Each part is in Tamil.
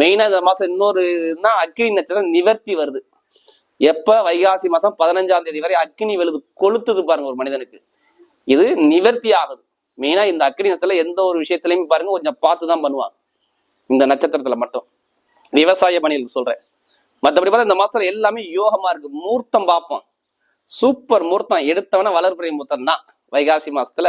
மெயினா இந்த மாசம் இன்னொரு இதுனா அக்னி நட்சத்திரம் நிவர்த்தி வருது. எப்ப? வைகாசி மாசம் பதினஞ்சாம் தேதி வரை அக்னி வெளுது கொளுத்துது பாருங்க ஒரு மனிதனுக்கு. இது நிவர்த்தி ஆகுது. மெயினா இந்த அக்னி நட்சத்திரத்துல எந்த ஒரு விஷயத்திலையும் பாருங்க கொஞ்சம் பார்த்து தான் பண்ணுவாங்க. இந்த நட்சத்திரத்துல மட்டும். விவசாய பணிகளுக்கு சொல்றேன். மற்றபடி பார்த்தா இந்த மாசத்துல எல்லாமே யோகமா இருக்கு. மூர்த்தம் பார்ப்போம். சூப்பர் மூர்த்தம். எடுத்தவன வளர்ப்புறை மூர்த்தம் தான் வைகாசி மாசத்துல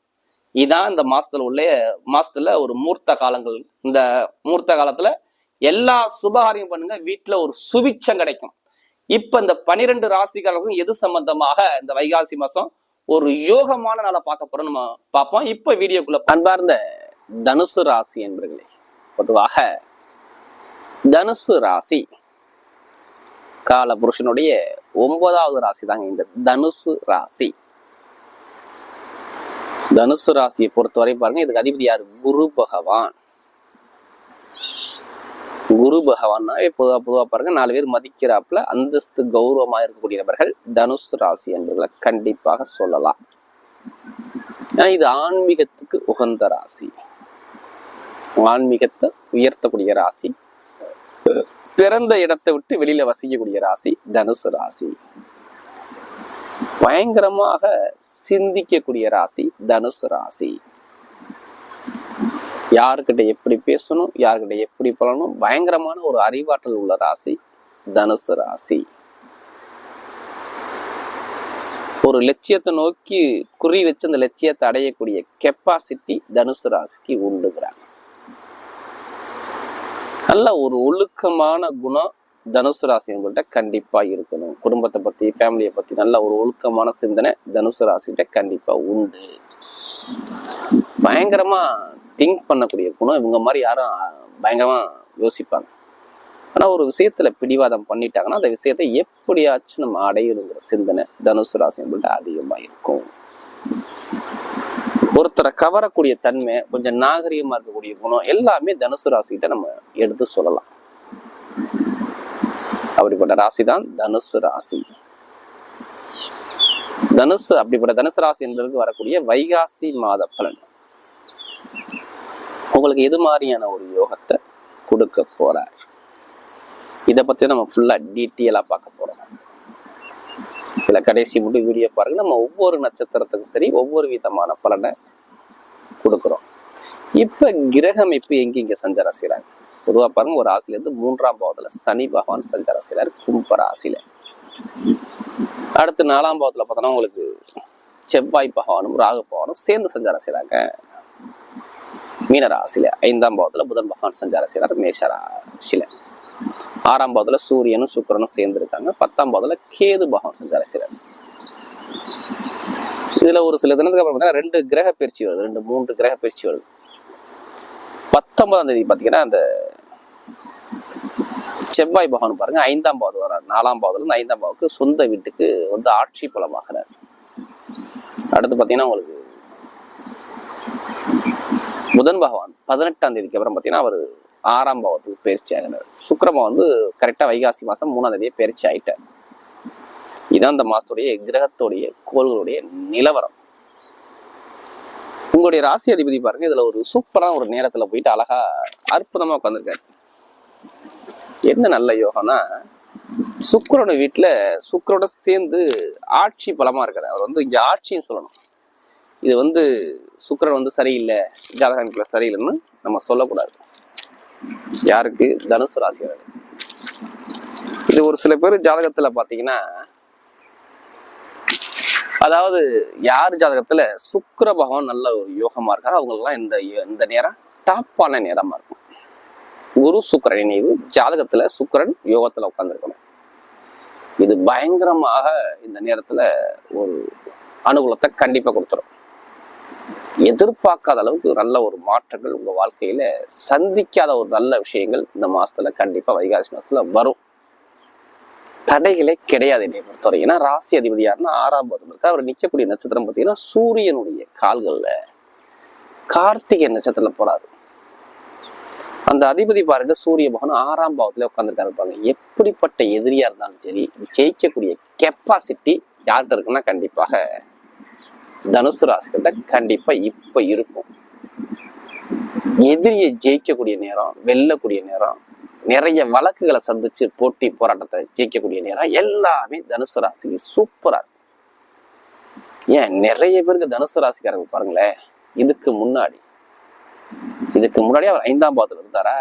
இதான் இந்த மாசத்துல உள்ள மாசத்துல ஒரு மூர்த்த காலங்கள். இந்த மூர்த்த காலத்துல எல்லா சுபகாரியம் பண்ணுங்க வீட்டுல ஒரு சுபிச்சம் கிடைக்கும். இப்ப இந்த பனிரெண்டு ராசிகளுக்கும் எது சம்பந்தமாக இந்த வைகாசி மாசம் ஒரு யோகமான நாளை பார்க்க போறோம் நம்ம பார்ப்போம். இப்ப வீடியோக்குள்ள அன்பார்ந்த தனுசு ராசி என்பர்களே பொதுவாக தனுசு ராசி கால புருஷனுடைய ஒன்பதாவது ராசி தாங்க இந்த தனுசு ராசி. தனுசு ராசியை பொறுத்தவரை பாருங்க இதுக்கு அதிபதி யார்? குரு பகவான். குரு பகவான்னாவே பொதுவா பொதுவா பாருங்க நாலு பேர் மதிக்கிறாப்புல அந்தஸ்து கௌரவமா இருக்கக்கூடிய நபர்கள் தனுசு ராசி என்பதை கண்டிப்பாக சொல்லலாம். ஏன்னா இது ஆன்மீகத்துக்கு உகந்த ராசி. ஆன்மீகத்தை உயர்த்தக்கூடிய ராசி. பிறந்த இடத்தை விட்டு வெளியில வசிக்கக்கூடிய ராசி தனுசு ராசி. பயங்கரமாக சிந்திக்கக்கூடிய ராசி தனுசு ராசி. யாருக்கிட்ட எப்படி பேசணும் யாருக்கிட்ட எப்படி பழணும் பயங்கரமான ஒரு அறிவாற்றல் உள்ள ராசி தனுசு ராசி. ஒரு லட்சியத்தை நோக்கி குறி வச்சு அந்த லட்சியத்தை அடையக்கூடிய கெப்பாசிட்டி தனுசு ராசிக்கு உண்டுகிறாங்க நல்ல ஒரு ஒழுக்கமான குணம் தனுசு ராசி உங்கள்கிட்ட கண்டிப்பா இருக்கணும். குடும்பத்தை பத்தி ஃபேமிலியை பற்றி நல்ல ஒரு ஒழுக்கமான சிந்தனை தனுசு ராசிகிட்ட கண்டிப்பா உண்டு. பயங்கரமா திங்க் பண்ணக்கூடிய குணம் இவங்க மாதிரி யாரும் பயங்கரமா யோசிப்பாங்க. ஆனா ஒரு விஷயத்துல பிடிவாதம் பண்ணிட்டாங்கன்னா அந்த விஷயத்தை எப்படியாச்சும் நம்ம அடையணுங்கிற சிந்தனை தனுசு ராசி உங்கள்கிட்ட அதிகமா இருக்கும். ஒருத்தரை கவரக்கூடிய தன்மை கொஞ்சம் நாகரிகமா இருக்கக்கூடிய குணம் எல்லாமே தனுசு ராசிகிட்ட நம்ம எடுத்து சொல்லலாம். அப்படிப்பட்ட ராசி தான் தனுசு ராசி. தனுசு அப்படிப்பட்ட தனுசு ராசி என்பதற்கு வரக்கூடிய வைகாசி மாத பலன் உங்களுக்கு எது மாதிரியான ஒரு யோகத்தை கொடுக்க போறார்? இதை பத்தி நம்ம ஃபுல்லா டீட்டெயிலா பார்க்க போறோம். இதுல கடைசி மட்டும் வீடியோ பாருங்க. நம்ம ஒவ்வொரு நட்சத்திரத்துக்கும் சரி ஒவ்வொரு விதமான பலனை கொடுக்குறோம். இப்ப கிரகம் அமைப்பு எங்க இங்க சஞ்சாரம் செய்யறாங்க பொதுவா பாருங்க ஒரு ராசில இருந்து மூன்றாம் பாவத்துல சனி பகவான் சஞ்சாரம் செய்யறாரு கும்ப ராசியில அடுத்து நாலாம் பாவத்துல பார்த்தோன்னா உங்களுக்கு செவ்வாய் பகவானும் ராகு பகவானும் சேர்ந்து சஞ்சாரம் செய்யறாங்க மீன ராசியில ஐந்தாம் பாவத்துல புதன் பகவான் சஞ்சாரம் செய்யறாரு மேஷ ராசியில. ஆறாம் பாவத்துல சூரியனும் சுக்கிரனும் சேர்ந்து இருக்காங்க. பத்தாம் பாவத்துல கேது பகவான் சஞ்சாரம் செய்கிறார் இதுல ஒரு சில தினத்துக்கு அப்புறம் பார்த்தீங்கன்னா ரெண்டு கிரக பயிற்சி வருது. ரெண்டு மூன்று கிரக பயிற்சி வருது. பத்தொன்பதாம் தேதி பார்த்தீங்கன்னா அந்த செவ்வாய் பகவான் பாருங்க ஐந்தாம் பாவது வர்றார். நாலாம் பாவதுலேருந்து ஐந்தாம் பாவுக்கு சொந்த வீட்டுக்கு வந்து ஆட்சி பலமாகிறார். அடுத்து பாத்தீங்கன்னா உங்களுக்கு புதன் பகவான் பதினெட்டாம் தேதிக்கு அப்புறம் பாத்தீங்கன்னா அவர் ஆறாம் பாவத்துக்கு பயிற்சி ஆகினார் சுக்கரமா வந்து கரெக்டா வைகாசி மாதம் மூணாம் தேதியே பயிற்சி ஆயிட்டார். இதான் அந்த மாதத்துடைய கிரகத்துடைய கோள்களுடைய நிலவரம். உங்களுடைய ராசி அதிபதி பாருங்க இதுல ஒரு சூப்பரான ஒரு நேரத்துல போயிட்டு அழகா அற்புதமா உட்காந்துருக்காரு என்ன நல்ல யோகம்னா சுக்கரோட வீட்டுல சுக்கரோட சேர்ந்து ஆட்சி பலமா இருக்காரு. அவர் வந்து இங்க ஆட்சின்னு சொல்லணும். இது வந்து சுக்கரன் வந்து சரியில்லை ஜாதக சரியில்லைன்னு நம்ம சொல்லக்கூடாது. யாருக்கு? தனுசு ராசியாளர் இது ஒரு சில பேர் ஜாதகத்துல பாத்தீங்கன்னா அதாவது யார் ஜாதகத்துல சுக்கர பகவான் நல்ல ஒரு யோகமா இருக்காரு அவங்களுக்குலாம் இந்த இந்த நேரம் டாப்பான நேரமா இருக்கும். குரு சுக்கரன் இணைவு ஜாதகத்துல சுக்கரன் யோகத்துல உட்கார்ந்துருக்கணும். இது பயங்கரமாக இந்த நேரத்துல ஒரு அனுகூலத்தை கண்டிப்பா கொடுத்துரும். எதிர்பார்க்காத அளவுக்கு நல்ல ஒரு மாற்றங்கள் உங்க வாழ்க்கையில சந்திக்காத ஒரு நல்ல விஷயங்கள் இந்த மாசத்துல கண்டிப்பா வைகாசி மாசத்துல வரும். தடைகளே கிடையாது என்னை பொறுத்தவரை. ஏன்னா ராசி அதிபதி யாருன்னா ஆறாம் பாதம் இருக்கு அவர் நிக்கக்கூடிய நட்சத்திரம் பார்த்தீங்கன்னா சூரியனுடைய கால்கள்ல கார்த்திகை நட்சத்திரம் போறாரு. அந்த அதிபதி பாருங்க சூரிய பகவான் ஆறாம் பாவத்துல உட்காந்துருக்காரு பாருங்க. எப்படிப்பட்ட எதிரியா இருந்தாலும் சரி ஜெயிக்கக்கூடிய கெப்பாசிட்டி யார்கிட்ட இருக்குன்னா கண்டிப்பாக தனுசு ராசிக்கிட்ட கண்டிப்பா இப்ப இருக்கும். எதிரியை ஜெயிக்கக்கூடிய நேரம் வெல்லக்கூடிய நேரம் நிறைய வழக்குகளை சந்திச்சு போட்டி போராட்டத்தை ஜெயிக்கக்கூடிய நேரம் எல்லாமே தனுசு ராசிக்கு சூப்பரா இருக்கு. ஏன்? நிறைய பேருக்கு தனுசு ராசிக்காரங்க பாருங்களேன் இதுக்கு முன்னாடி இதுக்கு முன்னாடி அவர் ஐந்தாம் பாவத்துல இருந்தாரா?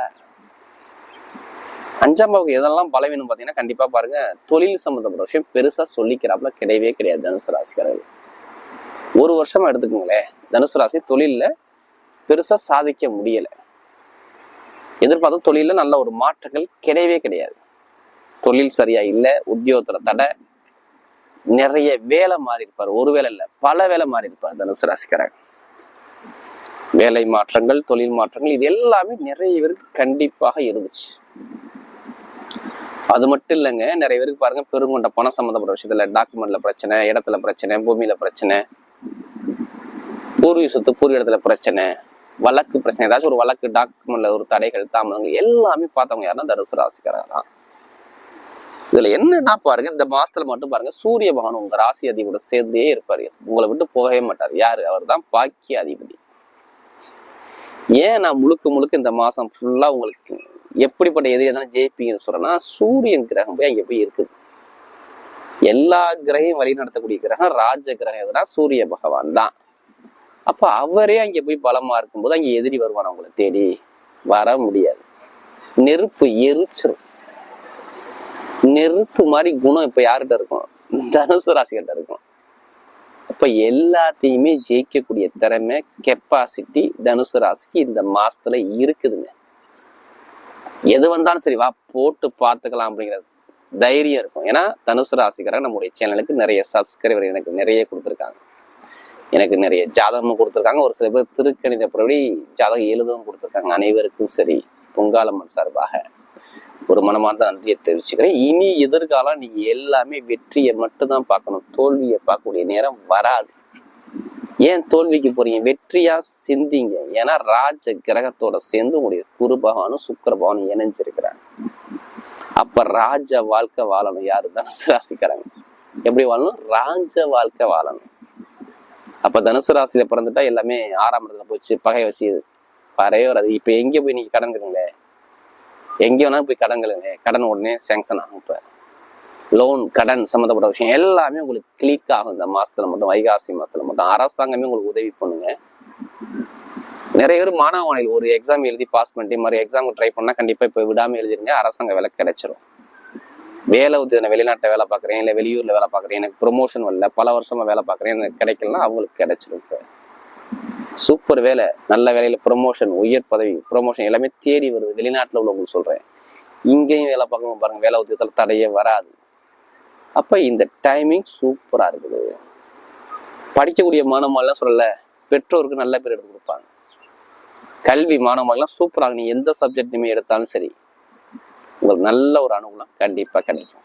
அஞ்சாம் பாவுக்கு எதெல்லாம் பலவீனம் பார்த்தீங்கன்னா கண்டிப்பா பாருங்க தொழில் சம்பந்தப்பட்ட விஷயம் பெருசா சொல்லிக்கிறாப்புல கிடையவே கிடையாது தனுசு ராசிக்காரர்கள். ஒரு வருஷமா எடுத்துக்கோங்களேன் தனுசு ராசி தொழில்ல பெருசா சாதிக்க முடியல. எதிர்பார்த்த தொழில நல்ல ஒரு மாற்றங்கள் கிடையவே கிடையாது. தொழில் சரியா இல்ல உத்தியோகத்துல தடை நிறைய வேலை மாறி இருப்பார் ஒரு வேலை இல்ல பல வேலை மாறி இருப்பார் தனுசு ராசிக்காரங்க. வேலை மாற்றங்கள் தொழில் மாற்றங்கள் இது எல்லாமே நிறைய பேருக்கு கண்டிப்பாக இருந்துச்சு. அது மட்டும் இல்லைங்க நிறைய பேருக்கு பாருங்க பெருங்கொண்ட பணம் சம்மந்தப்பட்ட விஷயத்துல டாக்குமெண்ட்ல பிரச்சனை இடத்துல பிரச்சனை பூமியில பிரச்சனை பூர்வீக சொத்து பூர்வ இடத்துல பிரச்சனை வழக்கு பிரச்சனை ஏதாச்சும் ஒரு வழக்கு டாக்குமெண்ட்ல ஒரு தடைகள் தாமதங்கள் எல்லாமே பார்த்தவங்க யாருன்னா தனுசு ராசிக்காரங்க தான் இதுல என்னன்னா பாருங்க இந்த மாசத்துல மட்டும் பாருங்க சூரிய பகவான் உங்க ராசி அதிபதியோட சேர்ந்தே இருப்பாரு. உங்களை விட்டு போகவே மாட்டார். யாரு? அவர் தான் பாக்கிய அதிபதி. ஏன் நான் முழுக்க முழுக்க இந்த மாசம் ஃபுல்லா உங்களுக்கு எப்படிப்பட்ட எது எதனா ஜெயிப்பீங்கன்னு சொல்றேன்னா சூரியன் கிரகம் போய் அங்கே போய் இருக்குது. எல்லா கிரகையும் வழி நடத்தக்கூடிய கிரகம் ராஜ கிரகம் எதுனா சூரிய பகவான் தான். அப்ப அவரே அங்க போய் பலமா இருக்கும்போது அங்க எதிரி வருவான் அவங்களை தேடி. வர முடியாது. நெருப்பு எரிச்சிரும். நெருப்பு மாதிரி குணம் இப்ப யார்கிட்ட இருக்கும்? தனுசு ராசிகிட்ட இருக்கும். அப்ப எல்லாத்தையுமே ஜெயிக்கக்கூடிய திறமை கெப்பாசிட்டி தனுசு ராசிக்கு இந்த மாசத்துல இருக்குதுங்க. எது வந்தாலும் சரி வா போட்டு பார்த்துக்கலாம் அப்படிங்கிறது தைரியம் இருக்கும். ஏன்னா தனுசு ராசிக்காரங்க நம்முடைய சேனலுக்கு நிறைய சப்ஸ்கிரைபர் எனக்கு நிறைய கொடுத்துருக்காங்க. எனக்கு நிறைய ஜாதகமும் கொடுத்துருக்காங்க. ஒரு சில பேர் திருக்கணித புறப்படி ஜாதகம் எழுதவும் கொடுத்துருக்காங்க. அனைவருக்கும் சரி. பொங்காலம்மன் சார்பாக ஒரு மனமார்ந்த நன்றியை தெரிவிச்சுக்கிறேன். இனி எதிர்காலம் நீங்க எல்லாமே வெற்றியை மட்டும்தான் பார்க்கணும். தோல்வியை பார்க்கக்கூடிய நேரம் வராது. ஏன் தோல்விக்கு போறீங்க? வெற்றியா சிந்திங்க. ஏன்னா ராஜ கிரகத்தோட சேர்ந்து உங்களுடைய குரு பகவானும் சுக்கர பகவானும் இணைஞ்சிருக்கிறாங்க. அப்ப ராஜ வாழ்க்கை வாழணும் யாரு தான் ராசிக்காரங்க எப்படி வாழணும்? ராஜ வாழ்க்கை வாழணும். அப்போ தனுசு ராசியில் பிறந்துட்டா எல்லாமே ஆறாம் இடத்துல போச்சு பகை வசியது வரவே வராது இப்போ எங்கே போய் நீங்கள் கடன் எங்கே வேணாலும் போய் கடன்களுங்க கடன் உடனே சேங்ஷன் ஆகும் இப்போ. லோன் கடன் சம்மந்தப்பட்ட விஷயம் எல்லாமே உங்களுக்கு கிளிக் ஆகும். இந்த மாதத்தில் மட்டும் வைகாசி மாதத்தில் மட்டும். அரசாங்கமே உங்களுக்கு உதவி பண்ணுங்க. நிறைய பேர் மாணவ ஒரு எக்ஸாம் எழுதி பாஸ் பண்ணிட்டு மாதிரி எக்ஸாமுக்கு ட்ரை பண்ணால் கண்டிப்பாக இப்போ விடாமல் எழுதிருங்க. அரசாங்க விலை கிடைச்சிரும். வேலை உத்தி நான் வெளிநாட்டை வேலை பார்க்குறேன் இல்லை வெளியூர்ல வேலை பார்க்குறேன் எனக்கு ப்ரொமோஷன் வரல பல வருஷமா வேலை பார்க்குறேன் எனக்கு கிடைக்கலன்னா அவங்களுக்கு கிடைச்சிருக்கு சூப்பர் வேலை நல்ல வேலையில ப்ரொமோஷன் உயர் பதவி ப்ரொமோஷன் எல்லாமே தேடி வருது. வெளிநாட்டுல உள்ளவங்களுக்கு சொல்றேன். இங்கேயும் வேலை பார்க்கணும் பாருங்க வேலை உத்தியத்தில் தடையே வராது. அப்ப இந்த டைமிங் சூப்பரா இருக்குது. படிக்கக்கூடிய மாணவர்கள்லாம் சொல்லல பெற்றோருக்கு நல்ல பேர் எடுத்து கொடுப்பாங்க. கல்வி மாணவர்கள்லாம் சூப்பராக நீ எந்த சப்ஜெக்ட் எடுத்தாலும் சரி. உங்களுக்கு நல்ல ஒரு அனுகூலம் கண்டிப்பா கிடைக்கும்.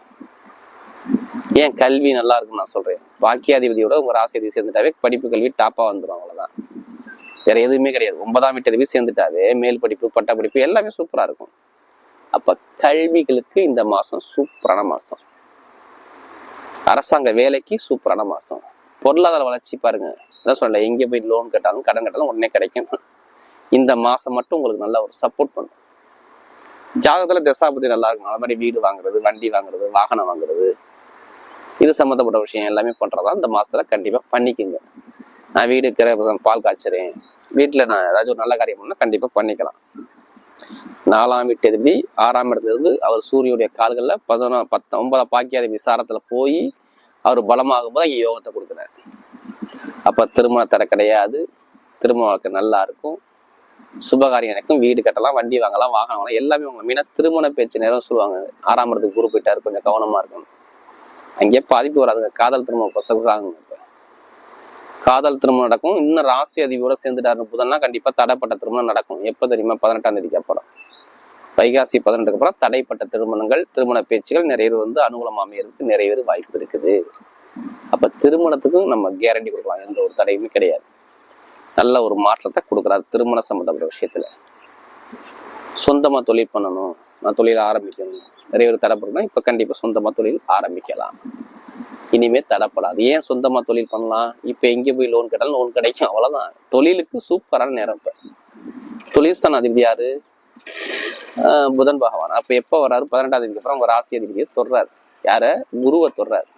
ஏன் கல்வி நல்லா இருக்குன்னு நான் சொல்றேன். பாக்கியாதிபதியோட உங்க ராசியதி சேர்ந்துட்டாவே படிப்பு கல்வி டாப்பா வந்துடும் அவ்வளவுதான். வேற எதுவுமே கிடையாது. ஒன்பதாம் வீட்டு சேர்ந்துட்டாவே மேல் படிப்பு பட்ட படிப்பு எல்லாமே சூப்பரா இருக்கும். அப்ப கல்விகளுக்கு இந்த மாசம் சூப்பரான மாசம். அரசாங்க வேலைக்கு சூப்பரான மாசம். பொருளாதார வளர்ச்சி பாருங்க. அதான் சொல்ல எங்கே போய் லோன் கேட்டாலும் கடன் கேட்டாலும் உடனே கிடைக்கும். இந்த மாசம் மட்டும் உங்களுக்கு நல்ல ஒரு சப்போர்ட் பண்ணும். ஜாதகத்துல தசாபதி நல்லா இருக்கும் அது மாதிரி வீடு வாங்குறது வண்டி வாங்குறது வாகனம் வாங்குறது. இது சம்மந்தப்பட்ட விஷயம் எல்லாமே பண்றதா இந்த மாசத்துல கண்டிப்பா பண்ணிக்கோங்க. நான் வீடு கிரக பால் காய்ச்சறேன். வீட்டுல நான் ஏதாச்சும் ஒரு நல்ல காரியம் பண்ணா கண்டிப்பா பண்ணிக்கலாம். நாலாம் வீட்டு அதிபதி ஆறாம் இடத்துல இருந்து அவர் சூரியனுடைய கால்கள்ல பதினொ பத்து ஒன்பதாம் பாக்கியாதி விசாரத்துல போய் அவர் பலமாகும் போது அங்கே யோகத்தை கொடுக்குறாரு. அப்ப திருமண தர கிடையாது. திருமண வாழ்க்கை நல்லா இருக்கும் சுபகாரியம் எனக்கும் வீடு கட்டலாம் வண்டி வாங்கலாம் வாகனம் வாங்கலாம் எல்லாமே வாங்கலாம். மீனா திருமண பேச்சு நேரம் சொல்லுவாங்க. ஆறாம் இடத்துக்கு குரு கொஞ்சம் கவனமா இருக்கணும். அங்கேயே பாதிப்பு வராதுங்க. காதல் திருமணம் சக்சஸ் ஆகுங்க இப்போ. காதல் திருமணம் நடக்கும். இன்னும் ராசி அதிபரோட சேர்ந்துட்டாரு புதன்னா கண்டிப்பா தடைப்பட்ட திருமணம் நடக்கும். எப்ப தெரியுமா? பதினெட்டாம் தேதிக்கு அப்புறம். வைகாசி பதினெட்டுக்கு அப்புறம் தடைப்பட்ட திருமணங்கள் திருமண பேச்சுகள் நிறைய பேர் வந்து அனுகூலம் அமையறதுக்கு நிறைய பேர் வாய்ப்பு இருக்குது. அப்ப திருமணத்துக்கும் நம்ம கேரண்டி கொடுக்கலாம். எந்த ஒரு தடையுமே கிடையாது. நல்ல ஒரு மாற்றத்தை கொடுக்குறாரு திருமண சம்பந்தப்பட்ட விஷயத்துல. சொந்தமா தொழில் பண்ணணும் நான் தொழில் ஆரம்பிக்கணும். நிறைய பேர் தடைப்படணும் இப்ப கண்டிப்பா சொந்தமா தொழில் ஆரம்பிக்கலாம். இனிமே தடைப்படாது ஏன் சொந்தமா தொழில் பண்ணலாம்? இப்ப எங்கே போய் லோன் கேட்டாலும் லோன் கிடைக்கும். அவ்வளவுதான். தொழிலுக்கு சூப்பரான நேரம் இப்போ. தொழில் அதிபதி யாரு? ஆஹ் புதன் பகவான். அப்போ எப்ப வர்றாரு? பதினெட்டாம் தேதிக்கு அப்புறம் உங்க ராசி அதிபதியை தொடுறாரு. யார? குருவை தொடுறாரு.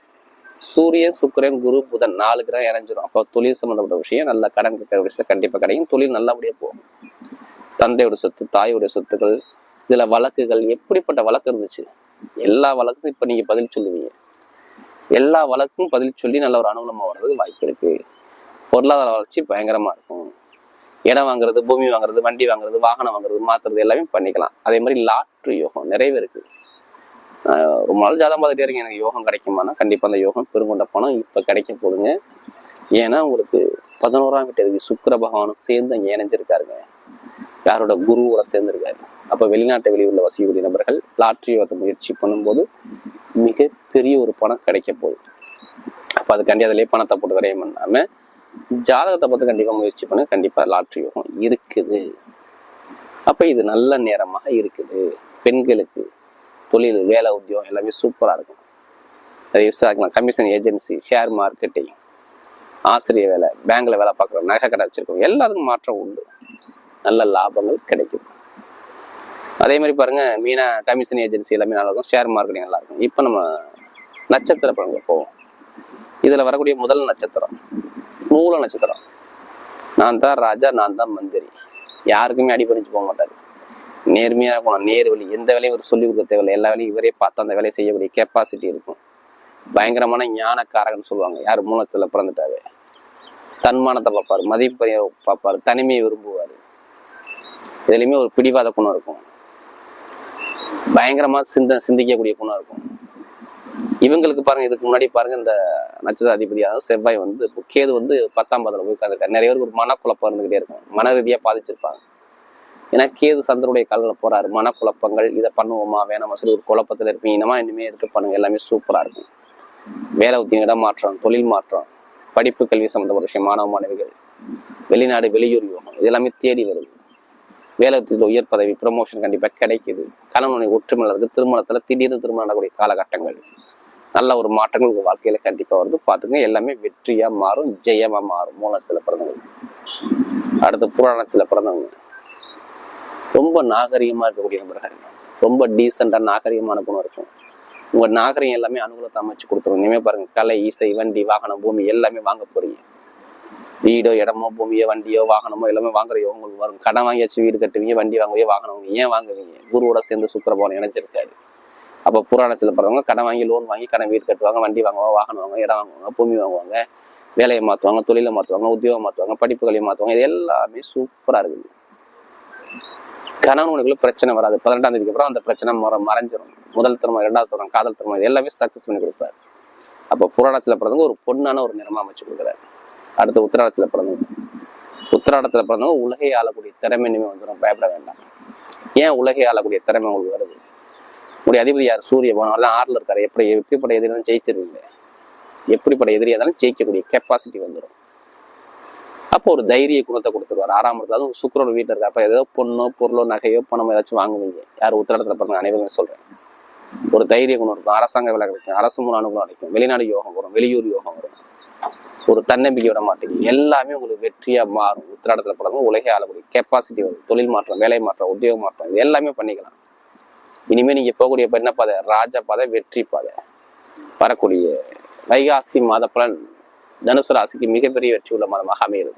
சூரியன் சுக்கரன் குரு புதன் நாலு கிரகம் இறஞ்சிரும் அப்போ தொழில் சம்மந்தப்பட்ட விஷயம் நல்லா கடன் கேட்கிற விஷயம் கண்டிப்பா கிடைக்கும். தொழில் நல்லபடியாக போகும். தந்தையோட சொத்து தாயோட சொத்துக்கள் இதுல வழக்குகள் எப்படிப்பட்ட வழக்கு இருந்துச்சு? எல்லா வழக்கும் இப்ப நீங்க பதில் சொல்லுவீங்க. எல்லா வழக்கும் பதில் சொல்லி நல்ல ஒரு அனுகூலமாக வர்றதுக்கு வாய்ப்பு இருக்கு. பொருளாதார வளர்ச்சி பயங்கரமா இருக்கும். இடம் வாங்குறது பூமி வாங்குறது வண்டி வாங்குறது வாகனம் வாங்குறது மாத்துறது எல்லாமே பண்ணிக்கலாம். அதே மாதிரி லாட்ரி யோகம் நிறைய இருக்கு ரொம்ப நாள் ஜாதகம் பார்த்துட்டே இருக்கேன் எனக்கு யோகம் கிடைக்குமானா கண்டிப்பா அந்த யோகம் பெருங்கொண்ட பணம் இப்ப கிடைக்க போகுதுங்க ஏன்னா உங்களுக்கு பதினோராம் வீட்டு சுக்கர பகவானும் சேர்ந்து அங்கே இணைஞ்சிருக்காருங்க. யாரோட? குருவோட சேர்ந்திருக்காரு. அப்ப வெளிநாட்டு வெளியூர்ல வசிக்கக்கூடிய நபர்கள் லாட்ரி யோகத்தை முயற்சி பண்ணும்போது மிகப்பெரிய ஒரு பணம் கிடைக்க போகுது. அப்ப அதுக்காண்டி அதிலே பணத்தை போட்டு வரையும் பண்ணாம ஜாதகத்தை பார்த்து கண்டிப்பா முயற்சி பண்ண. கண்டிப்பா லாட்ரி யோகம் இருக்குது. அப்ப இது நல்ல நேரமாக இருக்குது. பெண்களுக்கு தொழில் வேலை உத்தியோகம் எல்லாமே சூப்பரா இருக்கும். நிறைய விசாரிக்கலாம் கமிஷன் ஏஜென்சி ஷேர் மார்க்கெட்டிங் ஆசிரியர் வேலை பேங்க்ல வேலை பார்க்குறோம் நகை கடை வச்சிருக்கோம் எல்லாத்துக்கும் மாற்றம் உண்டு. நல்ல லாபங்கள் கிடைக்கும். அதே மாதிரி பாருங்க மீனா கமிஷன் ஏஜென்சி எல்லாமே நல்லா இருக்கும். ஷேர் மார்க்கெட்டிங் நல்லா இருக்கும். இப்போ நம்ம நட்சத்திர படங்கள் போவோம். இதுல வரக்கூடிய முதல் நட்சத்திரம் மூல நட்சத்திரம். நான் தான் ராஜா நான் தான் மந்திரி. யாருக்குமே அடிபணிச்சு போக மாட்டார். நேர்மையாக இருக்கணும். நேர் வழி. எந்த வேலையும் இவர் சொல்லி கொடுக்க தேவையில்லை. எல்லா வேலையும் இவரே பார்த்து அந்த வேலையை செய்யக்கூடிய கெப்பாசிட்டி இருக்கும். பயங்கரமான ஞானக்காரகன்னு சொல்லுவாங்க. யார் மூலத்தில் பிறந்துட்டாரு தன்மானத்தை பார்ப்பாரு. மதிப்பைய பார்ப்பாரு. தனிமையை விரும்புவார். இதுலையுமே ஒரு பிடிவாத குணம் இருக்கும். பயங்கரமா சிந்த சிந்திக்கக்கூடிய குணம் இருக்கும். இவங்களுக்கு பாருங்க இதுக்கு முன்னாடி பாருங்க இந்த நட்சத்திர அதிபதியாக செவ்வாய் வந்து கேது வந்து பத்தாம் பாதத்தில் போய் உட்காந்துருக்காரு நிறைய பேருக்கு ஒரு மனக்குழப்பம் இருந்துகிட்டே இருக்கும். மன ரீதியாக பாதிச்சிருப்பாங்க. ஏன்னா கேது சந்திரனுடைய கால்களில் போறாரு? மனக்குழப்பங்கள் இதை பண்ணுவோமா? வேணாமா? சொல்லி ஒரு குழப்பத்தில் இருப்பீங்க. இனமா இனிமேல் இனிமே எடுத்து பண்ணுங்க. எல்லாமே சூப்பராக இருக்கும். வேலை உத்தியம் இடம் மாற்றம் தொழில் மாற்றம் படிப்பு கல்வி சம்மந்தப்பட்ட விஷயம் மாணவ மாணவிகள் வெளிநாடு வெளியூர் யோகம் இது எல்லாமே தேடி வருது. வேலைத்தில் உயர் பதவி ப்ரமோஷன் கண்டிப்பாக கிடைக்குது. கணவனுடைய ஒற்றுமை திருமணத்தில் திடீர்னு திருமணம் நடக்கூடிய காலகட்டங்கள். நல்ல ஒரு மாற்றங்கள் உங்கள் வாழ்க்கையில் கண்டிப்பாக வருது. பார்த்துங்க எல்லாமே வெற்றியாக மாறும் ஜெயமாக மாறும். மூலம் சில பிறந்தவங்க. அடுத்து புராணத்துல பிறந்தவங்க. ரொம்ப நாகரிகமாக இருக்கக்கூடிய நபர்கள் ரொம்ப டீசெண்டாக நாகரிகமான குணம் இருக்கும் உங்கள் நாகரிகம் எல்லாமே அனுகூலத்தை அமைச்சு கொடுத்துரும். இனிமேல் பாருங்கள் கலை இசை வண்டி வாகனம் பூமி எல்லாமே வாங்க போகிறீங்க வீடோ இடமோ பூமியோ வண்டியோ வாகனமோ எல்லாமே வாங்குற உங்களுக்கு வரும். கடன் வாங்கியாச்சு வீடு கட்டுவீங்க வண்டி வாங்குவீங்க வாகனம் வாங்குவீங்க ஏன் வாங்குவீங்க? குருவோட சேர்ந்து சுக்கர பவன் இணைஞ்சிருக்காரு. அப்போ புராணத்தில் பிறந்தவங்க கடன் வாங்கி லோன் வாங்கி கடன் வீடு கட்டுவாங்க வண்டி வாங்குவாங்க வாகனம் வாங்குவாங்க இடம் வாங்குவாங்க பூமி வாங்குவாங்க வேலையை மாற்றுவாங்க தொழிலை மாற்றுவாங்க உத்தியோகம் மாற்றுவாங்க படிப்புகளையும் மாற்றுவாங்க இது எல்லாமே சூப்பராக இருக்குது. கணவனுக்குள்ள பிரச்சனை வராது. பதினெட்டாம் தேதிக்கு அப்புறம் அந்த பிரச்சனை மற மறைஞ்சிரும். முதல் திருமணம் இரண்டாவது திருமணம் காதல் திருமணம் இது எல்லாமே சக்ஸஸ் பண்ணி கொடுப்பாரு. அப்போ புராணத்தில் பிறந்தவங்க ஒரு பொண்ணான ஒரு நிறமா அமைச்சு கொடுக்குறாரு. அடுத்து உத்திராடத்தில் பிறந்தவங்க. உத்திராடத்தில் பிறந்தவங்க உலகை ஆளக்கூடிய திறமை இனிமே வந்துடும் பயப்பட வேண்டாம். ஏன் உலகை ஆளக்கூடிய திறமை உங்களுக்கு வருது? உங்களுடைய அதிபதி யார்? சூரிய பகவான். தான் ஆறுல இருக்காரு. எப்படி எப்படிப்பட்ட எதிரியும் ஜெயிச்சிருவீங்க? எப்படிப்பட்ட எதிரியாக இருந்தாலும் ஜெயிக்கக்கூடிய கெப்பாசிட்டி வந்துடும் அப்போ ஒரு தைரிய குணத்தை கொடுத்துருவார். ஆறாம் இடத்துல அதுவும் சுக்கரோட வீட்டில் இருக்க அப்போ ஏதோ பொண்ணோ பொருளோ நகையோ பணமோ ஏதாச்சும் வாங்குவீங்க. யார் உத்திரடத்துல பிறந்த அனைவருமே சொல்றேன். ஒரு தைரிய குணம் இருக்கும். அரசாங்க வேலை கிடைக்கும். அரசு மூலம் அனுகூலம் கிடைக்கும் வெளிநாடு யோகம் வரும். வெளியூர் யோகம் வரும். ஒரு தன்னம்பிக்கை விட மாட்டீங்க. எல்லாமே உங்களுக்கு வெற்றியா மாறும். உத்திராடத்துல பிறந்த உலகே ஆளக்கூடிய கெப்பாசிட்டி வரும். தொழில் மாற்றம் வேலை மாற்றம் உத்தியோக மாற்றம் இது எல்லாமே பண்ணிக்கலாம். இனிமே நீங்க போகக்கூடிய என்ன பாதை? ராஜ பாதை வெற்றி பாதை. வரக்கூடிய வைகாசி மாத பலன் தனுசு ராசிக்கு மிகப்பெரிய வெற்றி உள்ள மாதமாக அமைகிறது.